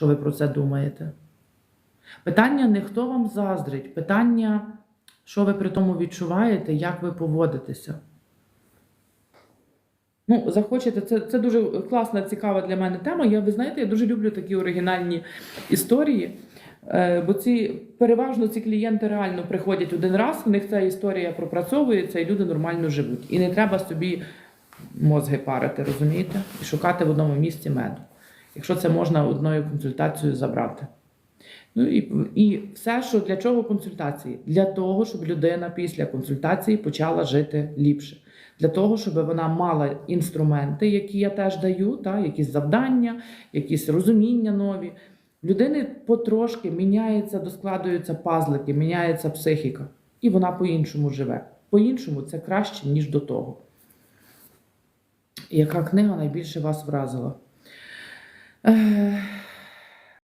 що ви про це думаєте. Питання не хто вам заздрить, питання, що ви при тому відчуваєте, як ви поводитеся. Ну, захочете, це, це дуже класна, цікава для мене тема. Я, ви знаєте, я дуже люблю такі оригінальні історії. Е, Бо ці переважно ці клієнти реально приходять один раз, в них ця історія пропрацьовується, і люди нормально живуть. І не треба собі мозги парити, розумієте? І шукати в одному місці меду. Якщо це можна одною консультацією забрати. Ну і, і все, що для чого консультації? Для того, щоб людина після консультації почала жити ліпше. Для того, щоб вона мала інструменти, які я теж даю, та, якісь завдання, якісь розуміння нові. Людини потрошки міняється, доскладуються пазлики, міняється психіка. І вона по-іншому живе. По-іншому це краще, ніж до того. Яка книга найбільше вас вразила? 唉。